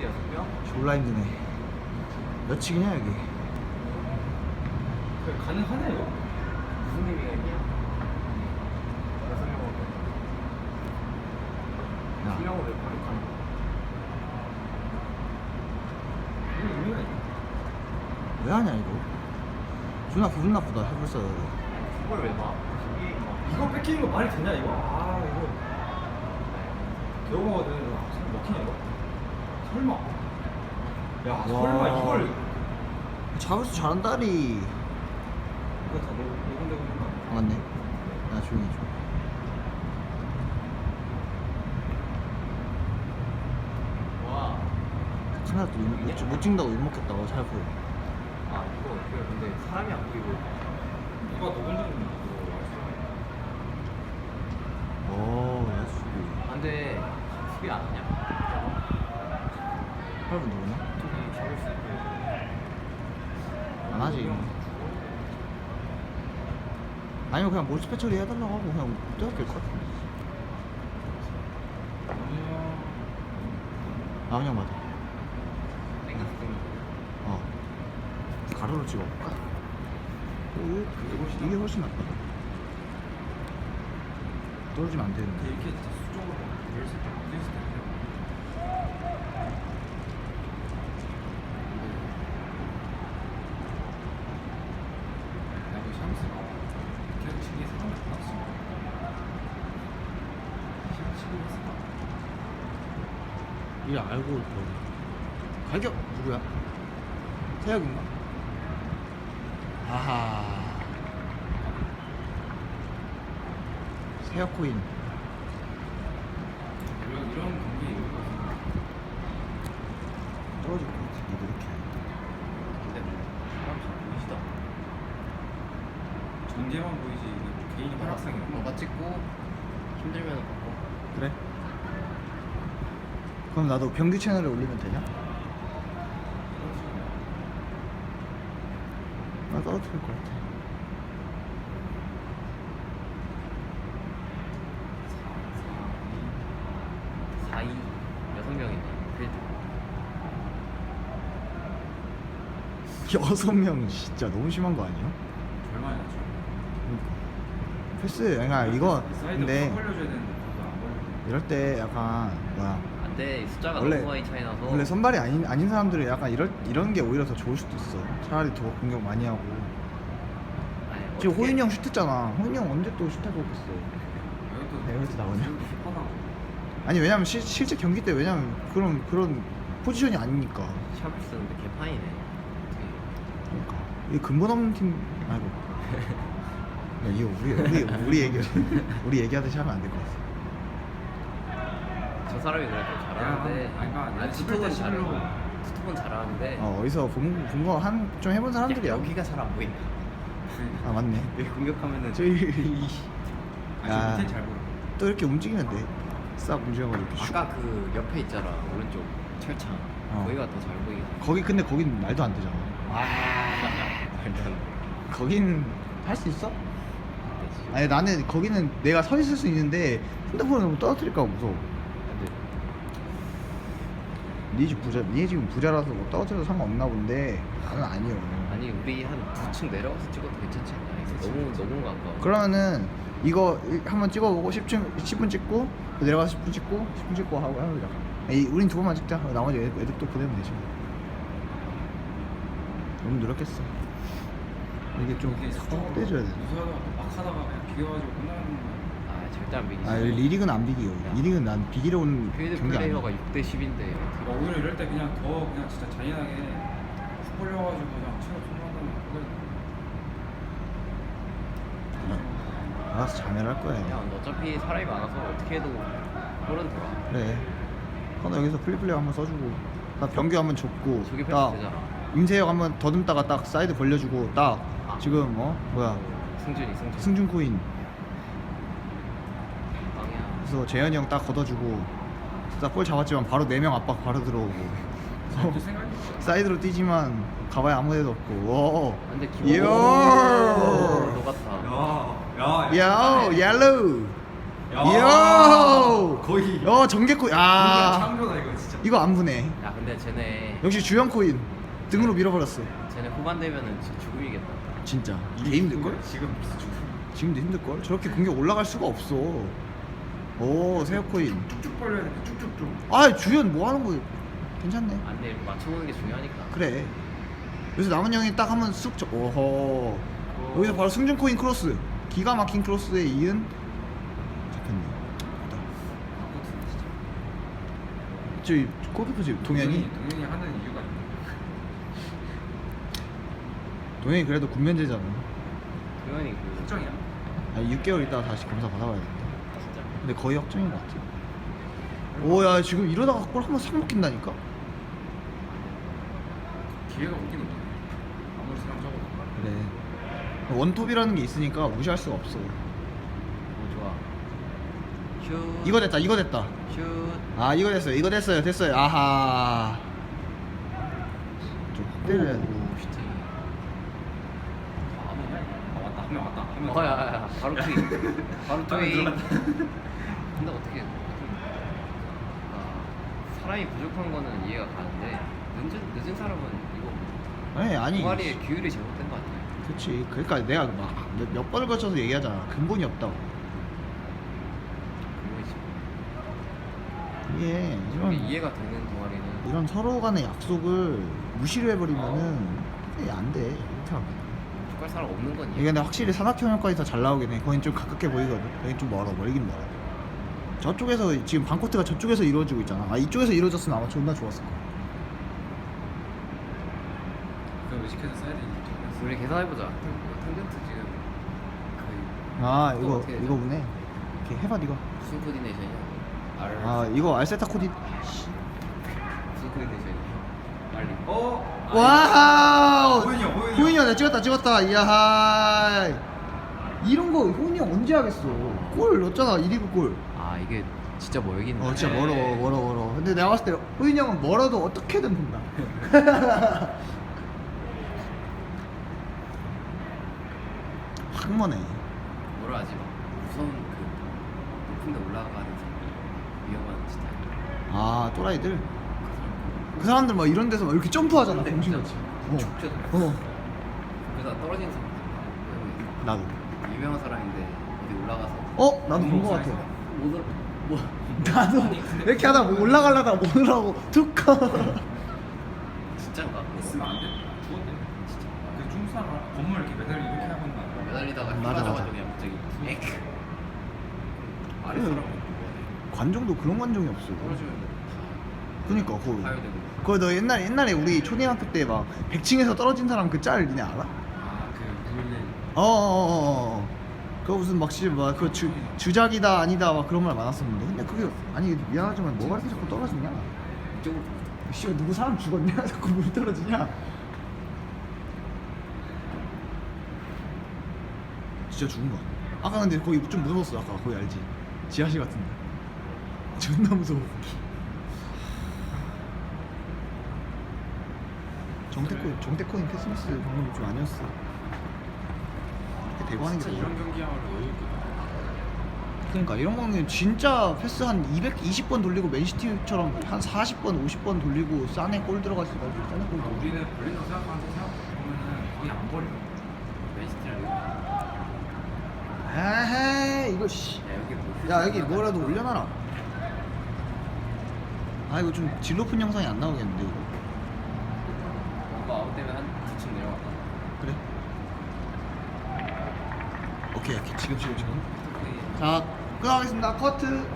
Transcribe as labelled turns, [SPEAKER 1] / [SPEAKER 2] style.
[SPEAKER 1] 대 여섯 명?
[SPEAKER 2] 졸라 힘드네 몇층이냐 여기
[SPEAKER 3] 그래, 가능하네 이거?
[SPEAKER 1] 무슨 의미가 있냐? 여섯 명으로 야두 명으로 바로
[SPEAKER 3] 이거 의미가 있네
[SPEAKER 2] 왜 하냐 이거 존나 기분 나쁘다 해불써
[SPEAKER 1] 그걸 왜 봐? 이게 막
[SPEAKER 3] 이거 뺏기는 거 말이 되냐 이거? 아 이거 겨우거든 이거 설마 먹히냐 이거? 설마. 야
[SPEAKER 2] 와.
[SPEAKER 3] 설마 이걸.
[SPEAKER 2] 잡을수 잘한다리.
[SPEAKER 3] 이거 다 녹- 녹음되고 있는 거 아니야?
[SPEAKER 2] 아 맞네. 야 조용히 해 줘.
[SPEAKER 1] 와.
[SPEAKER 2] 카메라 또 못, 못, 못 찍는다고 욕먹겠다고 잘 보여.
[SPEAKER 1] 아 이거 그래 근데 사람이 안 보이고
[SPEAKER 3] 누가 녹음되는
[SPEAKER 2] 거오 야수
[SPEAKER 1] 안 돼 수비 안 하냐?
[SPEAKER 2] 8분 누구나?
[SPEAKER 1] 저기 잡을 수 있고
[SPEAKER 2] 안 하지 아니면 그냥 몰스패 처리 해달라고 하고 그냥 떼어낄 것 같은데. 남영 맞아.
[SPEAKER 1] 땡겨서 땡겨
[SPEAKER 2] 어. 가로로 찍어볼까? 오, 이게 훨씬, 낫다. 떨어지면 안 되는데.
[SPEAKER 3] 이렇게 수적으로 될수 있다 될수 있다 나도 샴스가 계속 치기에 사람이 안 나왔어 샴 치고 있어
[SPEAKER 2] 이게 알고 있고 갈격 누구야? 태혁인가? 아하. 세혁 코인.
[SPEAKER 3] 이런 이런 경기 이런 거
[SPEAKER 2] 떨어질 것 같아 니도 이렇게.
[SPEAKER 1] 근데 사람 잘 보이시다
[SPEAKER 3] 전제만 보이지? 이게 개인이 발악상이야
[SPEAKER 1] 너가 찍고 힘들면 바꿔
[SPEAKER 2] 그래? 그럼 나도 병규 채널에 올리면 되냐? 나 떨어뜨릴 것 같아.
[SPEAKER 1] 4, 2 여섯 명이네. 그래도.
[SPEAKER 2] 여섯 명 진짜 너무 심한 거 아니야?
[SPEAKER 3] 절반이 나죠
[SPEAKER 2] 패스 그러니까 이거 근데 이럴 때 약간 뭐야
[SPEAKER 1] 안돼 숫자가
[SPEAKER 2] 원래-
[SPEAKER 1] 너무 많이 차이 나서
[SPEAKER 2] 원래 선발이 아닌 아닌 사람들은 약간 이럴 이런 게 오히려 더 좋을 수도 있어. 차라리 더 공격 많이 하고.
[SPEAKER 1] 아니,
[SPEAKER 2] 지금
[SPEAKER 1] 어떻게-
[SPEAKER 2] 호윤이 형 슛했잖아. 호윤이 형 언제 또 슛하고 있겠어?
[SPEAKER 3] 이것도
[SPEAKER 2] 나오냐? 아니 왜냐면 실, 실제 경기 때 왜냐면 그런 그런 포지션이 아니니까.
[SPEAKER 1] 샵을 쓰는데 개판이네. 어떻게
[SPEAKER 2] 그러니까. 이 근본 없는 팀 아이고. 야, 이거 우리 우리 우리 얘기 우리 얘기하듯이 하면 안 될 것 같아
[SPEAKER 1] 저 사람이 그래도 잘하는데
[SPEAKER 3] 야, 아니, 그러니까
[SPEAKER 1] 아니,
[SPEAKER 3] 11대
[SPEAKER 1] 투톱은 잘해
[SPEAKER 3] 11로.
[SPEAKER 1] 투톱은 잘하는데
[SPEAKER 2] 어 어디서 본본거한 좀 해본 사람들이야
[SPEAKER 1] 야, 여기가 잘 안 보인다
[SPEAKER 2] 아 맞네
[SPEAKER 1] 여기 공격하면은
[SPEAKER 2] 저희
[SPEAKER 3] 아니
[SPEAKER 2] 야.
[SPEAKER 3] 저 밑에 잘 보여
[SPEAKER 2] 또 이렇게 움직이면 돼 싹 움직여가지고 슉.
[SPEAKER 1] 아까 그 옆에 있잖아 오른쪽 철창
[SPEAKER 2] 어.
[SPEAKER 1] 거기가 더 잘 보이긴 해.
[SPEAKER 2] 거기 근데 거긴 말도 안 되잖아
[SPEAKER 1] 말도 안 돼.
[SPEAKER 2] 거긴 할수 있어?
[SPEAKER 1] 안 되지.
[SPEAKER 2] 아니 나는 거기는 내가 서 있을 수 있는데 핸드폰을 너무 떨어뜨릴까 봐 무서워
[SPEAKER 1] 안 돼.
[SPEAKER 2] 니집 부자 니 집은 부자라서 뭐 떨어뜨려도 상관없나 본데 나는 아니요
[SPEAKER 1] 아니 우리 한두층 내려가서 찍어도 괜찮지 않나? 이거 너무 너무 가까워.
[SPEAKER 2] 그러면은 이거 일- 한번 찍어보고 10분 10분 찍고 내려가서 10분 찍고 10분 찍고 하고 하자. 이 우린 두 번만 찍자. 나머지 애들, 애들 또 보내면 되지. 너무 노력했어. 이게 좀
[SPEAKER 3] 이게
[SPEAKER 2] 확 떼줘야 돼.
[SPEAKER 3] 무서워하다가 막 하다가 그냥 비겨가지고 끝나는
[SPEAKER 1] 절대 안 비기지.
[SPEAKER 2] 아 리릭은 안 비기요. 리릭은 난 비기러 온
[SPEAKER 1] 필드
[SPEAKER 2] 경기 아니야.
[SPEAKER 1] 플레이어가 6대 10인데
[SPEAKER 3] 어, 오히려 이럴 때 그냥 더 그냥 진짜 잔인하게 훅 벌려가지고 그냥 체력 소모한다면 그걸
[SPEAKER 2] 알아서 자멸할 거야.
[SPEAKER 1] 야 어차피 사람이 많아서 어떻게 해도 골은 들어.
[SPEAKER 2] 그래. 하나 여기서 플리플레이 한번 써주고 나 병규 한번 줬고
[SPEAKER 1] 저기 패스
[SPEAKER 2] 딱
[SPEAKER 1] 되잖아.
[SPEAKER 2] 임세혁 한번 더듬다가 딱 사이드 벌려주고 딱
[SPEAKER 1] 아.
[SPEAKER 2] 지금 어 뭐야
[SPEAKER 1] 승준이 승준.
[SPEAKER 2] 승준 코인. 그래서 재현이 형 딱 걷어주고 딱골 잡았지만 바로 4명 압박 바로 들어오고 사이드로 뛰지만 가봐야 아무 데도 없고 오.
[SPEAKER 1] 근데 기본.
[SPEAKER 2] 요.
[SPEAKER 1] 오, 녹았다.
[SPEAKER 3] 야, 야,
[SPEAKER 2] 야 옐로우
[SPEAKER 3] 야.
[SPEAKER 2] 이야
[SPEAKER 3] 거의
[SPEAKER 2] 어 전개코인 아아
[SPEAKER 3] 창조다 이거 진짜
[SPEAKER 2] 이거 안 부네
[SPEAKER 1] 야 근데 쟤네
[SPEAKER 2] 역시 주연 코인 등으로 밀어버렸어
[SPEAKER 1] 쟤네 후반 되면은 진짜 죽음이겠다.
[SPEAKER 2] 진짜 개 힘들걸?
[SPEAKER 3] 지금 죽
[SPEAKER 2] 지금도 힘들걸? 저렇게 공격 올라갈 수가 없어 오 세어 코인.
[SPEAKER 3] 쭉쭉 벌려야 돼. 쭉쭉쭉
[SPEAKER 2] 아 주연 뭐 하는 거야 괜찮네.
[SPEAKER 1] 안돼 맞춰보는 게 중요하니까.
[SPEAKER 2] 그래. 그래서 남은 형이 딱 하면 쑥 쳐. 오호. 여기서 바로 승준 코인 크로스. 기가 막힌 크로스에 이은 잡혔네. 저기 골키퍼 집 동현이?
[SPEAKER 3] 동현이 하는 이유가 있네.
[SPEAKER 2] 동현이 그래도 군면제잖아.
[SPEAKER 1] 도현이 그
[SPEAKER 3] 확정이야?
[SPEAKER 2] 아니 6개월 있다가 다시 검사 받아봐야겠다
[SPEAKER 1] 진짜
[SPEAKER 2] 근데 거의 확정인 것 같아 오야 지금 이러다가 골 한번싹 먹힌다니까?
[SPEAKER 3] 기회가 오긴 오네. 아무리 사람 적어도.
[SPEAKER 2] 그래 원톱이라는 게 있으니까 무시할 수가 없어.
[SPEAKER 1] 오 좋아. 슛.
[SPEAKER 2] 이거 됐다 이거 됐다.
[SPEAKER 1] 슛.
[SPEAKER 2] 아 이거 됐어요 이거 됐어요 됐어요. 아하. 좀 확대를
[SPEAKER 1] 오 슈팅.
[SPEAKER 3] 아 왔다 한명 왔다 한명
[SPEAKER 1] 어야야 바로 투이. 바로 투이. 근데 어떻게 아, 사람이 부족한 거는 이해가 가는데 늦은 늦은 사람은 이거
[SPEAKER 2] 아니 아니.
[SPEAKER 1] 동아리의 규율이 잘못된 것 같아요.
[SPEAKER 2] 그치. 그러니까 내가 막 몇 번을 거쳐서 얘기하잖아. 근본이 없다고. 이게
[SPEAKER 1] 이게
[SPEAKER 2] 이런
[SPEAKER 1] 이해가 되는 동아리는.
[SPEAKER 2] 이런 서로 간의 약속을 무시를 해버리면은 이게 안돼. 이렇게 하면
[SPEAKER 1] 축구할 사람 없는 건
[SPEAKER 2] 이게. 근데 확실히 산악형 효과에서 더잘 나오긴 해. 거긴 좀 가깝게 보이거든. 여긴 좀 멀어 멀긴 멀어. 저쪽에서 지금 반코트가 저쪽에서 이루어지고 있잖아. 아 이쪽에서 이루어졌으면 아마 존나 좋았을 거야.
[SPEAKER 3] 그 의식해서 써야 되니까
[SPEAKER 1] 우리 계산해보자. 텐덴트 지금
[SPEAKER 2] 그아
[SPEAKER 1] 그거
[SPEAKER 2] 이거
[SPEAKER 1] 어떻게 되죠?
[SPEAKER 2] 이거 보네 이렇게 해봐 이거.
[SPEAKER 1] 무슨 코디네이션이야?
[SPEAKER 2] 알아 이거 알세타 코디?
[SPEAKER 1] 무슨 코디네이션이야?
[SPEAKER 3] 어?
[SPEAKER 2] 와우
[SPEAKER 3] 호연이 형, 호연이 형.
[SPEAKER 2] 내가 찍었다 찍었다 이야 이런 거 호연이 형 언제 하겠어 골 넣었잖아 1위구 골
[SPEAKER 1] 아 이게 진짜 멀긴.
[SPEAKER 2] 어, 진짜
[SPEAKER 3] 네.
[SPEAKER 2] 멀어, 멀어, 멀어. 근데 내가 봤을 때 호인이 형은 멀어도 어떻게든 본다. 확 머네.
[SPEAKER 1] 뭐라 하지 마. 무서운 그 높은 데 올라가는 사람. 위험한 진짜.
[SPEAKER 2] 아, 또라이들.
[SPEAKER 1] 그 사람.
[SPEAKER 2] 그 사람들 막 이런 데서 막 이렇게 점프하잖아.
[SPEAKER 1] 근데
[SPEAKER 2] 정신없이. 어.
[SPEAKER 1] 축제도.
[SPEAKER 2] 어.
[SPEAKER 1] 그러다 떨어지는 사람.
[SPEAKER 2] 나도.
[SPEAKER 1] 유명한 사람인데 어디 올라가서
[SPEAKER 2] 어? 나도 본 거 같아.
[SPEAKER 1] 못 올라. 뭐
[SPEAKER 2] 나도 이렇게 하다 뭐 올라가려다가 못 올라가고 툭 가.
[SPEAKER 1] 진짜인가?
[SPEAKER 3] 했으면 안 돼? 죽었대 진짜 그 중사가 건물 이렇게 매달리 이렇게 하고 있나
[SPEAKER 1] 매달리다가
[SPEAKER 2] 맞아, 맞아.
[SPEAKER 1] 맞아 가지고 그냥 갑자기 에크. 아래
[SPEAKER 2] 응.
[SPEAKER 1] 사람?
[SPEAKER 2] 관종도 그런 관종이 없어.
[SPEAKER 1] 떨어지면
[SPEAKER 2] 그니까, 그거.
[SPEAKER 1] 가야 되고.
[SPEAKER 2] 그거 너 옛날에, 옛날에 우리 초등학교 때 막 100층에서 떨어진 사람 그 짤 니네 알아?
[SPEAKER 3] 아그 누굴래
[SPEAKER 2] 어어어어. 그거 무슨 막 씨, 막그 주작이다 아니다 막 그런 말 많았었는데. 근데 그게 아니 미안하지만 뭐가 이렇게 자꾸 떨어지냐?
[SPEAKER 1] 이쪽으로.
[SPEAKER 2] 씨 누구 사람 죽었냐? 자꾸 물 떨어지냐? 진짜 죽은 거야 아까 근데 거기 좀 무서웠어 아까. 거기 알지? 지하실 같은데. 존나 무서워 정태코인 정태코인 캐스미스 방금 좀 아니었어 이렇게 대고 하는 게
[SPEAKER 3] 진짜
[SPEAKER 2] 뭐야
[SPEAKER 3] 이런 경기야말로 여유있게
[SPEAKER 2] 그러니까 이런 거는 진짜 패스 한 220번 돌리고 맨시티처럼 한 40번, 50번 돌리고 싸네 골 말고 싸네 골.
[SPEAKER 3] 우리는 벌린다고 생각하는데 생각해보면은 거의 안
[SPEAKER 1] 맨시티랑
[SPEAKER 2] 에헤이 이거 씨.
[SPEAKER 1] 야 여기 뭐
[SPEAKER 2] 야 여기 뭐라도 올려놔라. 아 이거 좀 질 높은 영상이 안 나오겠는데 이거.
[SPEAKER 1] 되면 한 2층 내려갔다.
[SPEAKER 2] 그래? 오케이 오케이 지금 지금 지금.
[SPEAKER 1] 토크이
[SPEAKER 2] 자 끝나겠습니다 커트.